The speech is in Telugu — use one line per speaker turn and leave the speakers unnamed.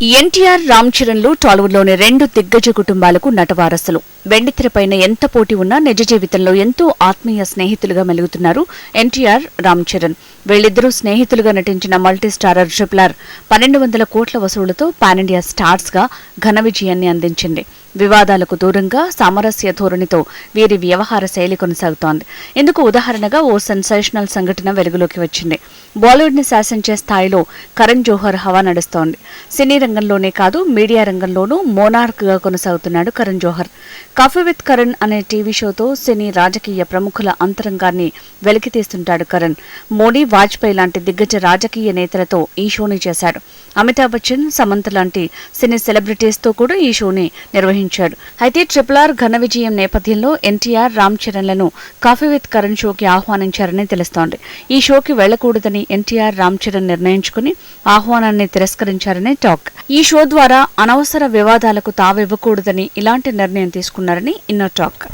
ఎన్టీఆర్ రామ్ చరణ్లు టాలీవుడ్లోని రెండు దిగ్గజ కుటుంబాలకు నటవారసులు. వెండితెరపైన ఎంత పోటీ ఉన్నా నిజ జీవితంలో ఎంతో ఆత్మీయ స్నేహితులుగా మెలుగుతున్నారు ఎన్టీఆర్ రామ్ చరణ్. వీళ్ళిద్దరూ స్నేహితులుగా నటించిన మల్టీ స్టారర్ పన్నెండు వందల కోట్ల వసూళ్ళతో పాన్ ఇండియా ఘన విజయాన్ని అందించింది. వివాదాలకు దూరంగా సామరస్య ధోరణితో వీరి వ్యవహార శైలి కొనసాగుతోంది. ఇందుకు ఉదాహరణగా ఓ సెన్సేషనల్ సంఘటన వెలుగులోకి వచ్చింది. బాలీవుడ్ని శాసించే స్థాయిలో కరణ్ జోహర్ హవా నడుస్తోంది. సినీ రంగంలోనే కాదు మీడియా రంగంలోనూ మోనార్క్గా కొనసాగుతున్నాడు కరణ్ జోహర్. కాఫీ విత్ కరణ్ అనే టీవీ షోతో సినీ రాజకీయ ప్రముఖుల అంతరంగాన్ని వెలికితీస్తుంటాడు కరణ్. మోడీ వాజ్పేయి లాంటి దిగ్గజ రాజకీయ నేతలతో ఈ షోని చేశాడు. అమితాబ్ బచ్చన్ సమంత లాంటి సినీ సెలబ్రిటీస్తో కూడా ఈ షోని నిర్వహించాడు. అయితే ట్రిపుల్ ఆర్ ఘన విజయం నేపథ్యంలో ఎన్టీఆర్ రామ్ చరణ్లను కాఫీ విత్ కరణ్ షోకి ఆహ్వానించారని తెలుస్తోంది. ఈ షోకి వెళ్ళకూడదని ఎన్టీఆర్ రామ్ చరణ్ నిర్ణయించుకుని ఆహ్వానాన్ని తిరస్కరించారని టాక్. ఈ షో ద్వారా అనవసర వివాదాలకు తావివ్వకూడదని ఇలాంటి నిర్ణయం తీసుకున్నారని ఇన్నో టాక్.